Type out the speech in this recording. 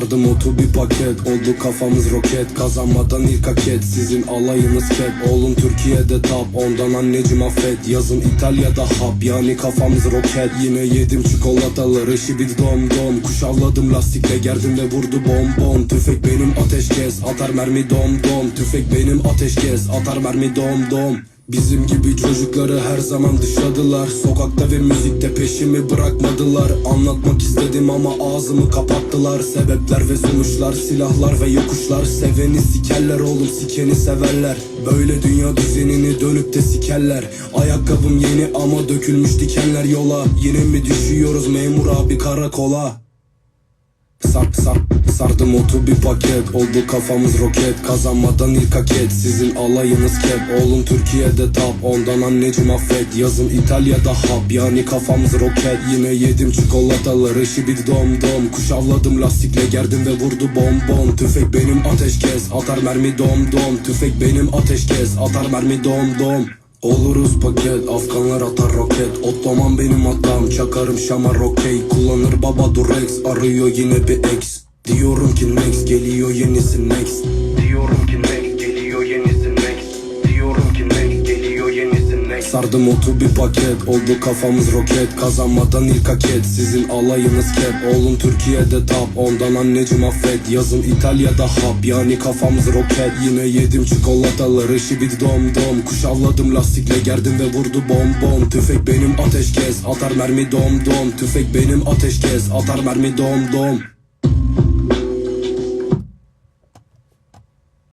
Sardım otu bir paket. Oldu kafamız roket. Kazanmadan ilk haket Sizin alayınız kep Oğlum Türkiye'de tap. Ondan anneciğim affet. Yazın İtalya'da hap. Yani kafamız roket. Yine yedim çikolataları. Şibidi dom dom. Kuş avladım lastikle gerdim ve vurdu bom Tüfek benim ateşkes Atar mermi dom dom. Tüfek benim ateşkes Atar mermi dom dom Bizim gibi çocukları her zaman dışladılar. Sokakta ve müzikte peşimi bırakmadılar. Anlatmak istedim ama ağzımı kapattılar. Sebepler ve sonuçlar, silahlar ve yokuşlar. Seveni sikerler oğlum sikeni severler. Böyle dünya düzenini dönüp de sikerler. Ayakkabım yeni ama dökülmüş dikenler yola. Yine mi düşüyoruz memur abi karakola Sar, sar, sardım otu bir paket. Oldu kafamız roket. Kazanmadan ilk haket Sizin alayınız kep. Oğlum Türkiye'de tap. Ondan anneciğim affet. Yazın İtalya'da hap. Yani kafamız roket. Yine yedim çikolataları. Şibidi dom dom. Kuş avladım lastikle gerdim ve vurdu bom. Tüfek benim ateşkes. Atar mermi dom dom. Tüfek benim ateşkes. Atar mermi dom dom Oluruz paket Afganlar atar roket. Ottoman benim hatam Çakarım şama rokey Kullanır baba durex Arıyor yine bir ex Diyorum ki next Geliyor yenisi next. Diyorum ki next Sardım otu bir paket Oldu kafamız roket. Kazanmadan ilk haket Sizin alayınız kep. Oğlum Türkiye'de tap Ondan anneciğim affet. Yazın İtalya'da hap Yani kafamız roket. Yine yedim çikolataları Şibidi dom dom. Kuş avladım lastikle gerdim ve vurdu bom bom. Tüfek benim ateşkes Atar mermi dom dom. Tüfek benim ateşkes Atar mermi dom dom